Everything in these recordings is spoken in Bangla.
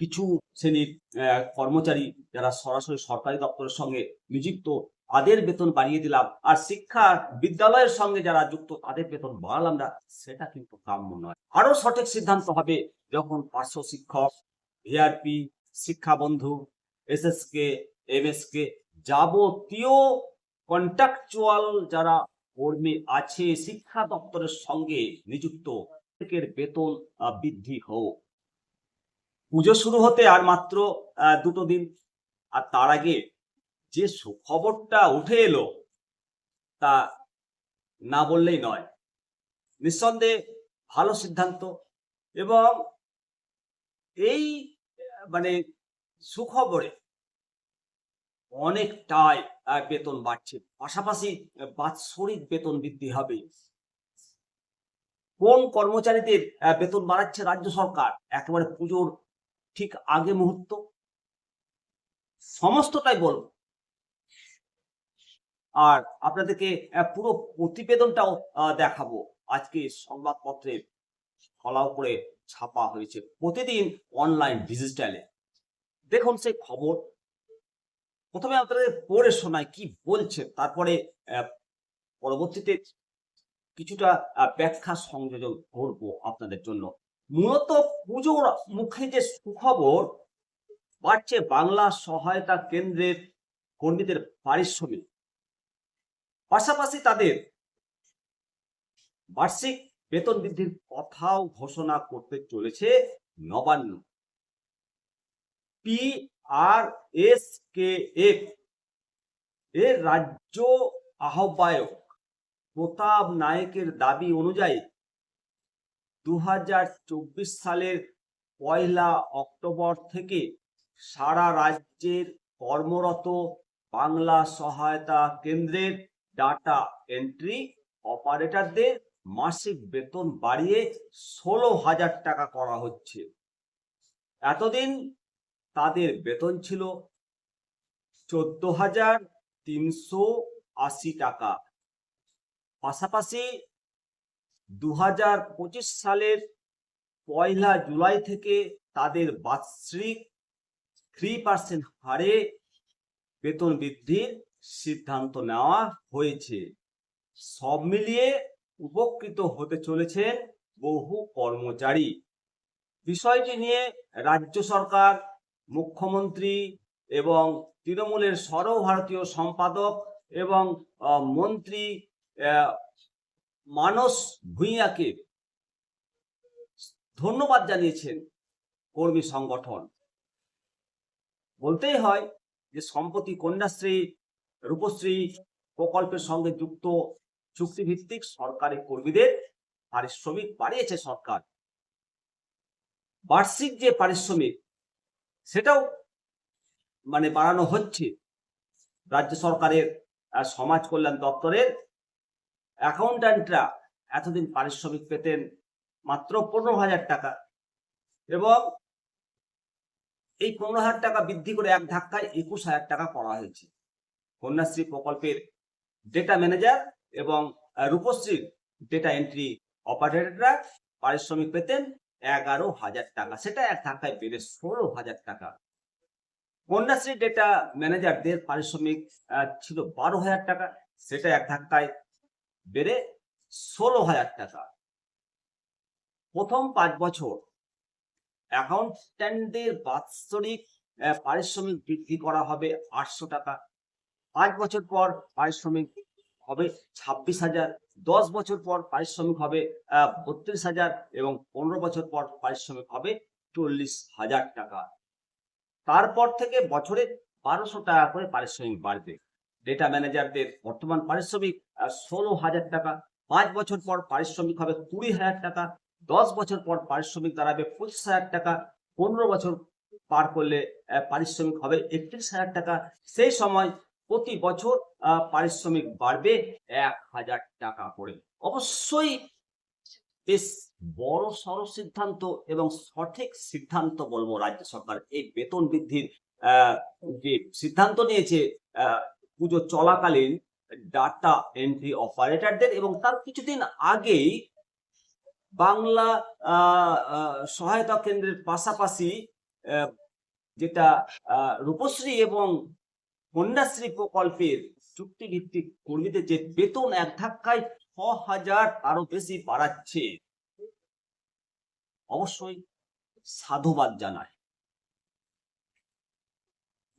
কিছু শ্রেণির কর্মচারী যারা সরাসরি সরকারি দপ্তরের সঙ্গে নিযুক্ত, তাদের বেতন বাড়িয়ে দিলাম। আর শিক্ষা বিদ্যালয়ের সঙ্গে যারা যুক্ত, তাদের বেতন বাড়ালাম না, সেটা কিন্তু কাম্য নয়। আরও সঠিক সিদ্ধান্ত হবে যখন পার্শ্ব শিক্ষক, ভিআরপি শিক্ষা বন্ধু এসএসকে, এমএসকে যাবতীয় কন্ট্রাকচুয়াল যারা কর্মী আছে, শিক্ষা দপ্তরের সঙ্গে নিযুক্ত বেতন বৃদ্ধি হোক। পুজো শুরু হতে আর মাত্র দুটো দিন। আর তার আগে যে সুখবরটা উঠে এলো, তা না বললেই নয়। নিঃসন্দেহে ভালো সিদ্ধান্ত এবং এই মানে সুখবরে অনেকটাই বেতন বাড়ছে। পাশাপাশি বাৎসরিক বেতন বৃদ্ধি হবে। কোন কর্মচারীদের বেতন বাড়াচ্ছে রাজ্য সরকার? একেবারে পুজোর ঠিক আগে মুহূর্ত। সমস্তটাই বলব আর আপনাদেরকে পুরো প্রতিবেদনটাও দেখাবো। আজকে সংবাদপত্রে ফলাও করে ছাপা হয়েছে প্রতিদিন অনলাইন ডিজিটালে দেখুন সেই খবর। প্রথমে আপনাদের পড়ে শোনায় কি বলছে, তারপরে পরবর্তীতে কিছুটা ব্যাখ্যা সংযোজন করব আপনাদের জন্য। মূলত পুজোর মুখে যে সুখবর বাড়ছে বাংলা সহায়তা কেন্দ্রের কর্মীদের পারিশ্রমিক। পাশাপাশি তাদের বার্ষিক বেতন বৃদ্ধির কথাও ঘোষণা করতে চলেছে Nabanna. P R S K F এর রাজ্য আহ্বায়ক প্রতাপ নায়কের দাবি অনুযায়ী দু হাজার চব্বিশ সালের পয়লা অক্টোবর থেকে সারা রাজ্যের কর্মরত বাংলা সহায়তা কেন্দ্রের ডাটা এন্ট্রি অপারেটরদের মাসিক বেতন বাড়িয়ে ষোলো হাজার টাকা করা হচ্ছে। এতদিন তাদের বেতন ছিল চোদ্দ হাজার তিনশো আশি টাকা। পাশাপাশি দু হাজার পঁচিশ সালের পয়লা জুলাই থেকে তাদের বাৎসরিক থ্রি পার্সেন্ট হারে বেতন বৃদ্ধির সিদ্ধান্ত নেওয়া হয়েছে। সব মিলিয়ে উপকৃত হতে চলেছেন বহু কর্মচারী। বিষয়টি নিয়ে রাজ্য সরকার, মুখ্যমন্ত্রী এবং তৃণমূলের সর্বভারতীয় সম্পাদক এবং মন্ত্রী মানস ভূঁইয়াকে ধন্যবাদ জানিয়েছেন কর্মী সংগঠন। বলতেই হয় যে সম্প্রতি কন্যাশ্রী, রূপশ্রী প্রকল্পের সঙ্গে যুক্ত চুক্তিভিত্তিক সরকারি কর্মীদের পারিশ্রমিক বাড়িয়েছে সরকার। বার্ষিক যে পারিশ্রমিক, সেটাও মানে বাড়ানো হচ্ছে। রাজ্য সরকারের সমাজ কল্যাণ দপ্তরের অ্যাকাউন্ট্যান্টরা এতদিন পারিশ্রমিক পেতেন মাত্র পনেরো হাজার টাকা এবং এই পনেরো হাজার টাকা বৃদ্ধি করে এক ধাক্কায় একুশ হাজার টাকা করা হয়েছে। কন্যাশ্রী প্রকল্পের ডেটা ম্যানেজার এবং রূপশ্রীর ডেটা এন্ট্রি অপারেটররা পারিশ্রমিক পেতেন এগারো হাজার টাকা। সেটা এক ধাক্কায় বেড়ে ষোলো হাজার টাকা। কন্যাশ্রী ডেটা ম্যানেজারদের পারিশ্রমিক ছিল বারো হাজার টাকা। সেটা এক ধাক্কায় বেড়ে ষোলো হাজার টাকা। প্রথম পাঁচ বছর অ্যাকাউন্ট্যান্টদের বাৎসরিক পারিশ্রমিক বৃদ্ধি করা হবে আটশো টাকা। পাঁচ বছর পর পারিশ্রমিক হবে ছাব্বিশ হাজার। দশ বছর পর পারিশ্রমিক হবে বত্রিশ হাজার এবং পনেরো বছর পর পারিশ্রমিক হবে চল্লিশ হাজার টাকা। তারপর থেকে বছরে বারোশো টাকা করে পারিশ্রমিক বাড়বে। ডেটা ম্যানেজারদের বর্তমান পারিশ্রমিক ষোলো হাজার টাকা, পাঁচ বছর পর পারিশ্রমিক হবে কুড়ি হাজার টাকা, দশ বছর পর পারিশ্রমিক দাঁড়াবে পঁচিশ হাজার টাকা, পনেরো বছর পার করলে পারিশ্রমিক হবে একত্রিশ হাজার টাকা। সেই সময় প্রতি বছর পারিশ্রমিক বাড়বে এক হাজার টাকা করে। অবশ্যই বেশ বড় সড় সিদ্ধান্ত এবং সঠিক সিদ্ধান্ত বলব রাজ্য সরকার। এই বেতন বৃদ্ধির যে সিদ্ধান্ত নিয়েছে পুজো চলাকালীন ডাটা এন্ট্রি অপারেটরদের এবং তার কিছুদিন আগেই বাংলা সহায়তা কেন্দ্রের পাশাপাশি যেটা রূপশ্রী এবং কন্যাশ্রী প্রকল্পের চুক্তিভিত্তিক কর্মীদের যে বেতন এক ধাক্কায় ছ হাজার আরও বেশি বাড়াচ্ছে। অবশ্যই সাধুবাদ জানায়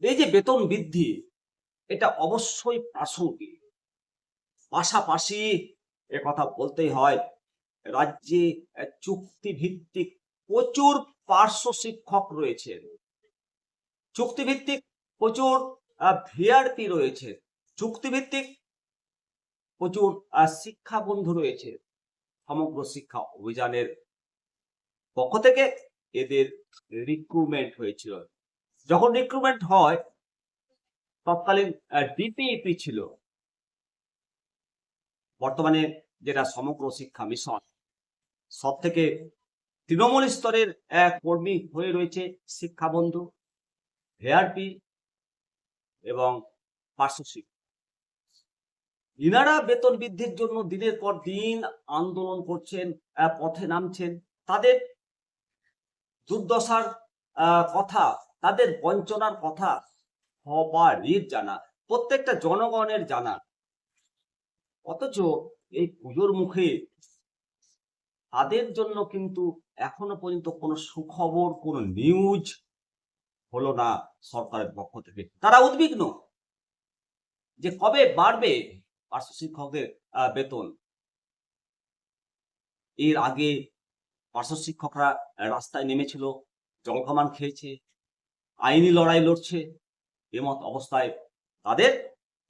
এই যে বেতন বৃদ্ধি এটা অবশ্যই প্রাসঙ্গিক। পাশাপাশি কথা বলতেই হয়, রাজ্যে চুক্তিভিত্তিক প্রচুর পার্শ্ব শিক্ষক রয়েছেন। চুক্তিভিত্তিক প্রচুর ভিআরপি রয়েছে। চুক্তিভিত্তিক প্রচুর শিক্ষা বন্ধু রয়েছে সমগ্র শিক্ষা অভিযানের পক্ষ থেকে এদের রিক্রুটমেন্ট হয়েছিল। যখন রিক্রুটমেন্ট হয় তৎকালীন ডিপিইপি ছিল। বর্তমানে যেটা সমগ্র শিক্ষা মিশন সব থেকে তৃণমূল স্তরের এক কর্মী হয়ে রয়েছে শিক্ষা বন্ধু হেআরপি এবং পার্শ্ব শিক্ষক ইনারা বেতন বৃদ্ধির জন্য দিনের পর দিন আন্দোলন করছেন পথে নামছেন। তাদের দুর্দশার কথা, তাদের বঞ্চনার কথা সবারই জানা, প্রত্যেকটা জনগণের জানা। অথচ এই পুজোর মুখে তাদের জন্য কিন্তু এখনও পর্যন্ত কোনো সুখবর, কোনো নিউজ হলো না সরকারের পক্ষ থেকে। তারা উদ্বিগ্ন যে কবে বাড়বে পার্শ্ব শিক্ষকদের বেতন। এর আগে পার্শ্ব শিক্ষকরা রাস্তায় নেমেছিল জলকামান খেয়েছে, আইনি লড়াই লড়ছে। এমত অবস্থায় তাদের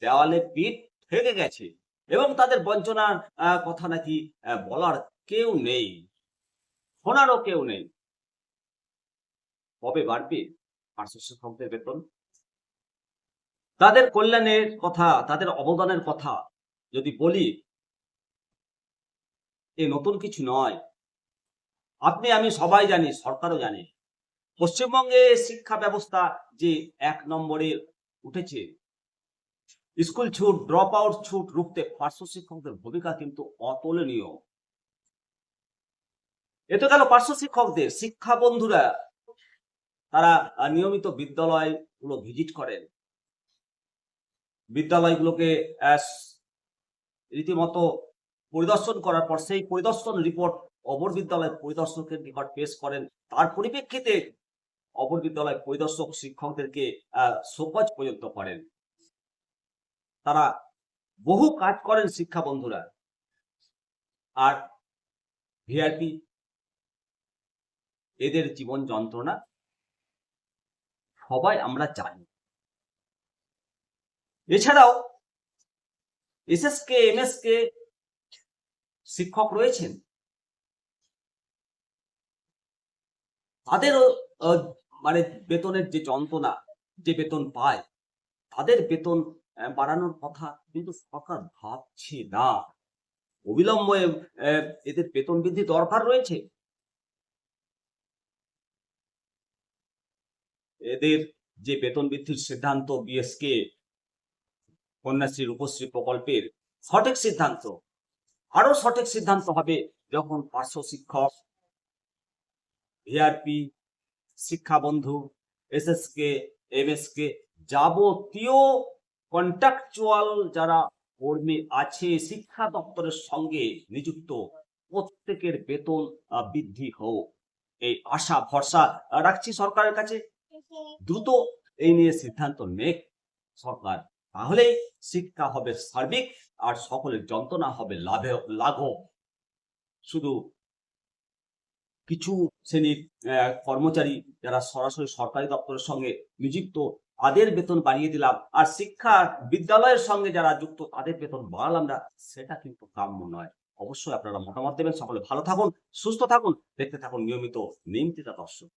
দেওয়ালে পিঠ থেকে গেছে এবং তাদের বঞ্চনার কথা নাকি বলার কেউ নেই, শোনারও কেউ নেই। কবে বাড়বে পার্শ্ব বেতন? তাদের কল্যাণের কথা, তাদের অবদানের কথা যদি বলি, এ নতুন কিছু নয়। আপনি, আমি সবাই জানি, সরকারও জানে পশ্চিমবঙ্গে শিক্ষা ব্যবস্থা যে এক নম্বরে উঠেছে, স্কুল ছুট ড্রপ আউট ছুট রুখতে পার্শ্ব শিক্ষকদের ভূমিকা কিন্তু অতুলনীয়। এ তো গেল পার্শ্ব শিক্ষকদের, শিক্ষা বন্ধুরা, তারা নিয়মিত বিদ্যালয়গুলো ভিজিট করেন। বিদ্যালয়গুলোকে রীতিমতো পরিদর্শন করার পর সেই পরিদর্শন রিপোর্ট অপর বিদ্যালয় পরিদর্শকের নিকট পেশ করেন। তার পরিপ্রেক্ষিতে অপর বিদ্যালয় পরিদর্শক শিক্ষকদেরকে শোকজ পর্যন্ত করেন। তারা বহু কাজ করেন শিক্ষা বন্ধুরা। আর ভিআরপি এদের জীবন যন্ত্রণা সবাই আমরা জানি। এছাড়াও এসএসকে, এমএসকে শিক্ষক রয়েছেন। তাদেরও মানে বেতনের যে যন্ত্রণা, যে বেতন পায়, তাদের বেতন বাড়ানোর কথা কিন্তু সরকার ভাবছে না। অবিলম্বে এদের বেতন বৃদ্ধি দরকার রয়েছে। এদের যে বেতন বৃদ্ধির সিদ্ধান্ত বিএসকে কন্যাশ্রী রূপশ্রী প্রকল্পের সঠিক সিদ্ধান্ত আরও সঠিক সিদ্ধান্ত হবে যখন পার্শ্ব শিক্ষক ভিআরপি শিক্ষা বন্ধু এসএসকে এমএসকে যাবতীয় কন্ট্রাকচুয়াল যারা কর্মী আছে, শিক্ষা দপ্তরের সঙ্গে নিযুক্ত, প্রত্যেকের বেতন বৃদ্ধি হোক। এই আশা, ভরসা রাখছি সরকারের কাছে। দ্রুত এই নিয়ে সিদ্ধান্ত নেক সরকার। তাহলেই শিক্ষা হবে সার্বিক আর সকলের যন্ত্রণা হবে লাভে লাঘব। শুধু কিছু শ্রেণির কর্মচারী যারা সরাসরি সরকারি দপ্তরের সঙ্গে নিযুক্ত, তাদের বেতন বাড়িয়ে দিলাম। আর শিক্ষা বিদ্যালয়ের সঙ্গে যারা যুক্ত, তাদের বেতন বাড়ালাম না। সেটা কিন্তু কাম্য নয়। অবশ্যই আপনারা মতামত দেবেন। সকলে ভালো থাকুন, সুস্থ থাকুন, দেখতে থাকুন নিয়মিত নিমতিতা দর্শক।